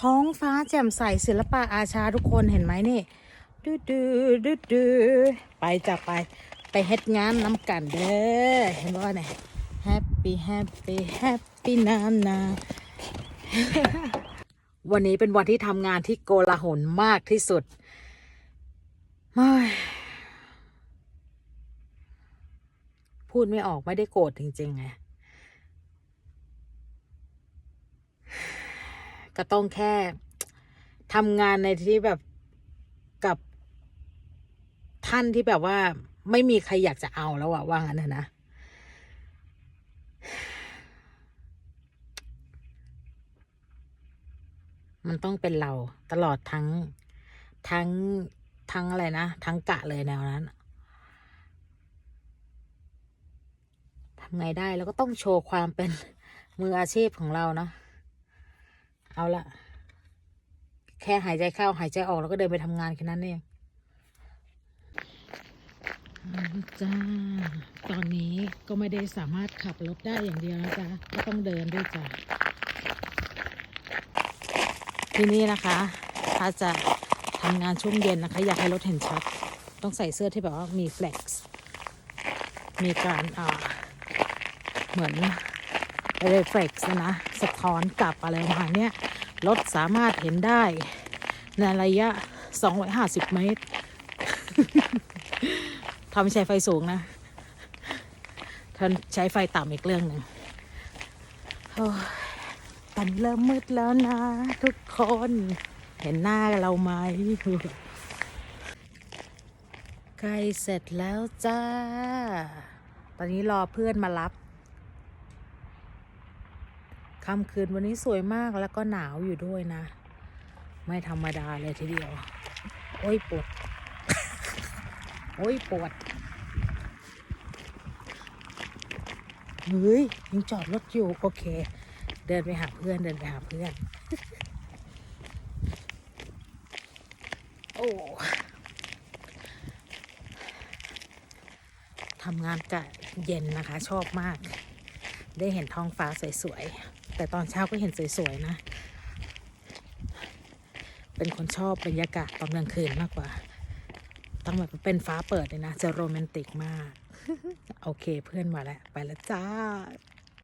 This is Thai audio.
ท้องฟ้าแจ่มใสศิลปะอาชาทุกคนเห็นไหมนี่ดูดูดูดูไปจะไปไปเฮ็ดงานน้ำกันเด้อเห็นว่าเนี่ยแฮปปี้แฮปปี้แฮปปี้น้ำนาวันนี้เป็นวันที่ทำงานที่โกลาหลมากที่สุดเฮ้ยพูดไม่ออกไม่ได้โกรธจริงๆไง ก็ต้องแค่ทำงานในที่แบบกับท่านที่แบบว่า ไม่มีใครอยากจะเอาแล้วอะว่างั้นนะมันต้องเป็นเราตลอดทั้งทั้งทั้งอะไรนะ ทั้งกะเลยแนวนั้นทำไงได้แล้วก็ต้องโชว์ความเป็นมืออาชีพของเราเนาะ เอาละแค่หายใจเข้าหายใจออกแล้วก็เดินไปทำงานแค่นั้นเองจ้าตอนนี้ก็ไม่ได้สามารถขับรถได้อย่างเดียวนะจ๊ะก็ต้องเดินด้วยจ้ะที่นี่นะคะถ้าจะทำงานช่วงเย็นนะคะ อยากให้รถเห็นชัด ต้องใส่เสื้อที่แบบว่ามี flex มีการอ่าเหมือนเรฟเฟกซ์นะ สะท้อนกลับอะไรประมาณเนี้ย รถสามารถเห็นได้ ในระยะ 250 เมตรถ้าไม่ใช้ไฟสูงนะถ้านใช้ไฟต่ำอีกเรื่องหนึ่งโอ้ยตอนเริ่มมืดแล้วนะ ทุกคน เห็นหน้าเราไหมใกล้เสร็จแล้วจ้า ตอนนี้รอเพื่อนมารับ ค่ำคืนวันนี้สวยมากแล้วก็หนาวอยู่ด้วยนะ ไม่ธรรมดาเลยทีเดียว โอ้ยปวด โอ้ยปวด เฮ้ยยังจอดรถอยู่ โอเค เดินไปหาเพื่อนเดินไปหาเพื่อน โอ้ทำงานกะเย็นนะคะ ชอบมาก ได้เห็นท้องฟ้าสวยๆ แต่ตอนเช้าก็เห็นสวยๆนะ เป็นคนชอบบรรยากาศตอนกลางคืนมากกว่า ต้องแบบเป็นฟ้าเปิดเลยนะ จะโรแมนติกมาก โอเคเพื่อนมาแล้ว ไปแล้วจ้า